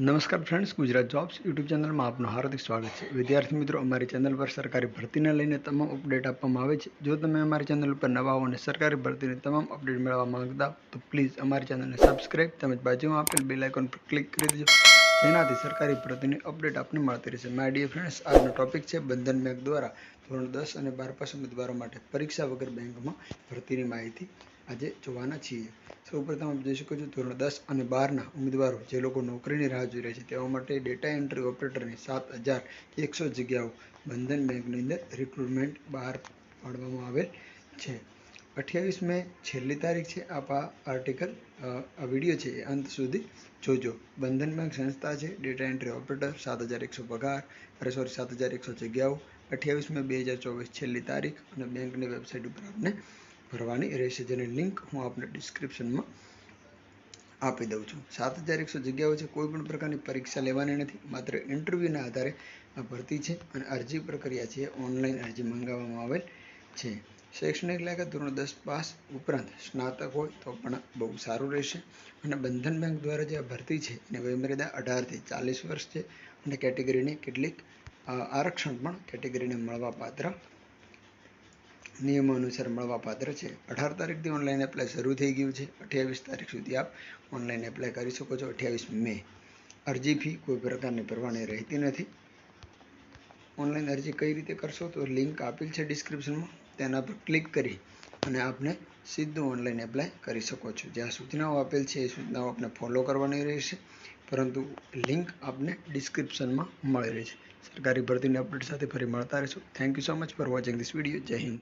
નમસ્કાર friends Gujarat jobs YouTube ચેનલમાં આપનું હાર્દિક સ્વાગત છે. વિદ્યાર્થી મિત્રો, અમારી ચેનલ પર સરકારી ભરતીને લઈને તમામ અપડેટ આપવામાં આવે છે. જો તમે અમારી ચેનલ ઉપર નવા અને સરકારી ભરતીની તમામ અપડેટ મેળવવા માંગતા તો પ્લીઝ અમારી ચેનલને સબસ્ક્રાઇબ તેમજ બાજુમાં આપેલ બેલ આઇકોન પર ક્લિક કરી દેજો. જેનાથી સરકારી ભરતીની અપડેટ આપને મળતી રહેશે. માય ડિયર ફ્રેન્ડ્સ આજનો ટોપિક છે બંધન બેંક દ્વારા ધોરણ દસ અને બાર પાસ ઉમેદવારો માટે પરીક્ષા વગર બેંકમાં ભરતીની માહિતી. આજે જોવાના છીએ. સૌપ્રથમ આપ જોઈ શકો છો ધોરણ દસ અને બારના ઉમેદવારો, જે લોકો નોકરીની રાહ જોઈ રહ્યા છે, તેઓ માટે ડેટા એન્ટ્રી ઓપરેટરની સાત હજાર એકસો જગ્યાઓ બંધન બેંકની અંદર રિક્રુટમેન્ટ બહાર પાડવામાં આવેલ છે. અઠ્યાવીસ મે છેલ્લી તારીખ છે, આપ આ આર્ટિકલ આ વીડિયો છે, એ અંત સુધી જોજો. બંધન બેંક સંસ્થા છે ડેટા એન્ટ્રી ઓપરેટર સાત હજાર એકસો પગાર, અરે સોરી સાત હજાર એકસો જગ્યાઓ. અઠ્યાવીસ મે બે હજાર ચોવીસ છેલ્લી તારીખ અને બેંકની વેબસાઇટ ઉપર આપને ભરવાની. રહેશે જેની લિંક હું આપને ડિસ્ક્રિપ્શનમાં આપી દઉં છું. સાત હજાર એકસો જગ્યાઓ છે. કોઈ પણ પ્રકારની પરીક્ષા લેવાની નથી. માત્ર ઇન્ટરવ્યૂના આધારે આ ભરતી છે અને અરજી પ્રક્રિયા છે. ઓનલાઈન અરજી મંગાવવામાં આવેલ છે. શૈક્ષણિક લાયકાત ધોરણ દસ પાસ ઉપરાંત સ્નાતક હોય તો પણ બહુ સારું રહેશે. અને બંધન બેંક દ્વારા જે આ ભરતી છે, એની વયમર્યાદા અઢારથી ચાલીસ વર્ષ છે. અને કેટેગરીની કેટલીક આરક્ષણ પણ કેટેગરીને મળવા પાત્ર નિયમો અનુસાર મળવાપાત્ર છે. અઢાર તારીખથી ઓનલાઈન એપ્લાય શરૂ થઈ ગયું છે. અઠ્યાવીસ તારીખ સુધી આપ ઓનલાઈન એપ્લાય કરી શકો છો. અઠ્યાવીસ મે. અરજી ફી કોઈ પ્રકારની પરવાની રહેતી નથી. ઓનલાઈન અરજી કઈ રીતે કરશો તો લિંક આપેલ છે ડિસ્ક્રિપ્શનમાં તેના પર ક્લિક કરી અને આપને સીધું ઓનલાઈન એપ્લાય કરી શકો છો. જ્યાં સૂચનાઓ આપેલ છે એ સૂચનાઓ આપને ફોલો કરવાની રહેશે. પરંતુ લિંક આપને ડિસ્ક્રિપ્શનમાં મળી રહેશે. સરકારી ભરતીની અપડેટ સાથે ફરી મળતા રહેશું. Thank you so much for watching this video Jai Hind.